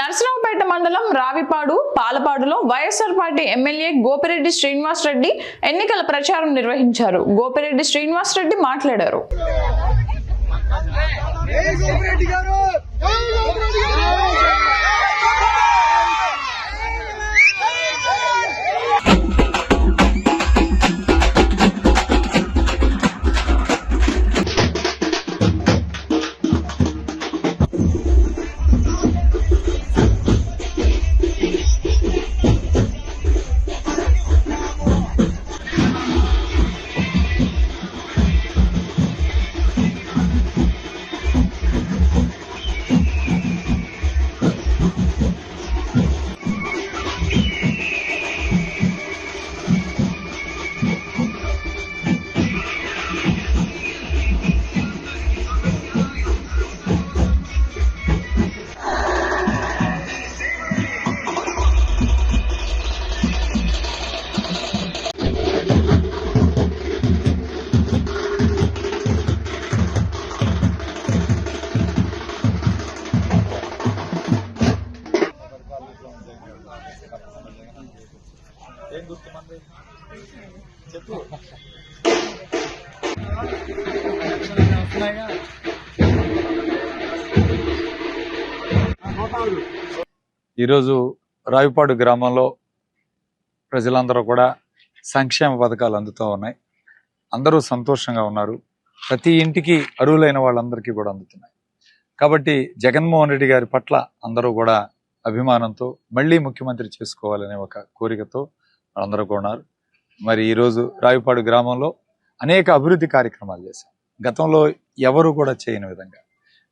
నరసరావుపేట మండలం Ravipadu పాలపాడులో YSR party MLA Gopireddy Srinivas Reddy ఎన్నికల ప్రచారం నిర్వహించారు. గోపిరెడ్డి శ్రీనివాస్ రెడ్డి మాట్లాడారు గోపిరెడ్డి గారు? ఈరోజు రావిపాడు గ్రామంలో ప్రజలందరూ కూడా సంక్షేమ పథకాలు అందుతూ ఉన్నాయి. అందరూ సంతోషంగా ఉన్నారు. ప్రతి ఇంటికి అరువులైన వాళ్ళందరికీ కూడా అందుతున్నాయి. కాబట్టి జగన్మోహన్ రెడ్డి గారి పట్ల అందరూ కూడా అభిమానంతో మళ్ళీ ముఖ్యమంత్రి చేసుకోవాలనే ఒక కోరికతో అందరూ కూడా ఉన్నారు. మరి ఈరోజు రావిపాడు గ్రామంలో అనేక అభివృద్ధి కార్యక్రమాలు చేశాం. గతంలో ఎవరు కూడా చేయని విధంగా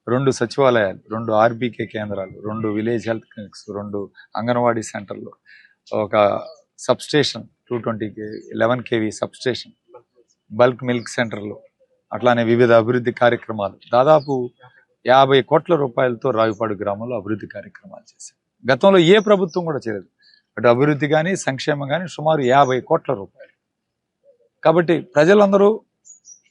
రెండు సచివాలయాలు రెండు ఆర్బీకే కేంద్రాలు రెండు విలేజ్ హెల్త్ క్లినిక్స్ రెండు అంగన్వాడీ సెంటర్లు ఒక substation two twenty K eleven KV substation bulk milk సెంటర్లు అట్లానే వివిధ అభివృద్ధి కార్యక్రమాలు. దాదాపు యాభై కోట్ల రూపాయలతో రావిపాడు గ్రామంలో అభివృద్ధి కార్యక్రమాలు చేశారు గతంలో ఏ ప్రభుత్వం కూడా చేయలేదు. అటు అభివృద్ధి కానీ సంక్షేమం కానీ సుమారు యాభై కోట్ల రూపాయలు. కాబట్టి ప్రజలందరూ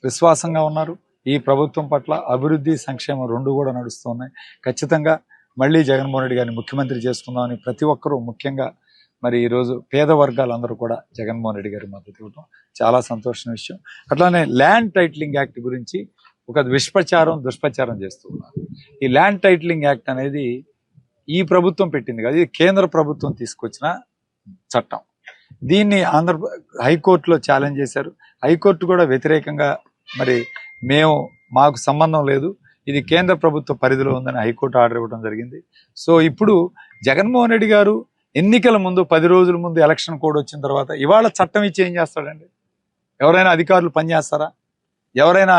విశ్వాసంగా ఉన్నారు. ఈ ప్రభుత్వం పట్ల అభివృద్ధి సంక్షేమం రెండు కూడా నడుస్తున్నాయి. ఖచ్చితంగా మళ్ళీ జగన్మోహన్ రెడ్డి గారిని ముఖ్యమంత్రి చేసుకుందామని ప్రతి ఒక్కరూ ముఖ్యంగా మరి ఈరోజు పేద వర్గాలందరూ కూడా జగన్మోహన్ రెడ్డి గారి మద్దతు ఇవ్వడం చాలా సంతోషం విషయం. అట్లానే ల్యాండ్ టైటిలింగ్ యాక్ట్ గురించి ఒక విష్ప్రచారం దుష్ప్రచారం చేస్తూ ఉన్నారు ఈ ల్యాండ్ టైటిలింగ్ యాక్ట్ అనేది ఈ ప్రభుత్వం పెట్టింది కాదు ఇది కేంద్ర ప్రభుత్వం తీసుకొచ్చిన చట్టం. దీన్ని ఆంధ్ర హైకోర్టులో ఛాలెంజ్ చేశారు. హైకోర్టు కూడా వ్యతిరేకంగా మరి మేము మాకు సంబంధం లేదు. ఇది కేంద్ర ప్రభుత్వ పరిధిలో ఉందని హైకోర్టు ఆర్డర్ ఇవ్వడం జరిగింది. సో ఇప్పుడు జగన్మోహన్ రెడ్డి గారు ఎన్నికల ముందు పది రోజుల ముందు ఎలక్షన్ కోడ్ వచ్చిన తర్వాత ఇవాళ చట్టం ఇచ్చి ఏం చేస్తాడండి? ఎవరైనా అధికారులు పనిచేస్తారా ఎవరైనా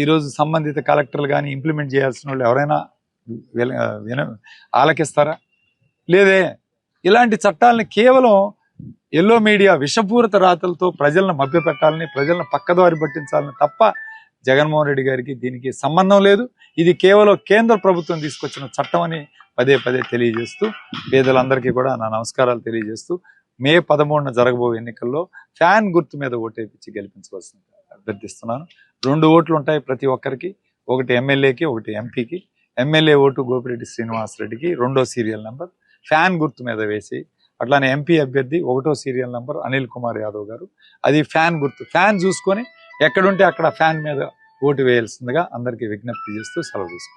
ఈరోజు సంబంధిత కలెక్టర్లు కానీ ఇంప్లిమెంట్ చేయాల్సిన వాళ్ళు ఎవరైనా విన ఆలకిస్తారా? లేదే. ఇలాంటి చట్టాలని కేవలం ఎల్లో మీడియా విషపూరిత రాతలతో ప్రజలను మభ్యపెట్టాలని ప్రజలను పక్కదారి పట్టించాలని తప్ప జగన్మోహన్ రెడ్డి గారికి దీనికి సంబంధం లేదు. ఇది కేవలం కేంద్ర ప్రభుత్వం తీసుకొచ్చిన చట్టం అని పదే పదే తెలియజేస్తూ పేదలందరికీ కూడా నా నమస్కారాలు తెలియజేస్తూ మే పదమూడున జరగబోయే ఎన్నికల్లో ఫ్యాన్ గుర్తు మీద ఓటేపించి గెలిపించవలసింది అభ్యర్థిస్తున్నాను. రెండు ఓట్లు ఉంటాయి ప్రతి ఒక్కరికి. ఒకటి ఎమ్మెల్యేకి ఒకటి ఎంపీకి. ఎమ్మెల్యే ఓటు గోపిరెడ్డి శ్రీనివాసరెడ్డికి రెండో సీరియల్ నెంబర్ ఫ్యాన్ గుర్తు మీద వేసి అట్లానే ఎంపీ అభ్యర్థి ఒకటో సీరియల్ నెంబర్ అనిల్ కుమార్ యాదవ్ గారు. అది ఫ్యాన్ గుర్తు ఫ్యాన్ చూసుకొని ఎక్కడుంటే అక్కడ ఫ్యాన్ మీద ఓటు వేయాల్సిందిగా అందరికీ విజ్ఞప్తి చేస్తూ సెలవు తీసుకుంటాం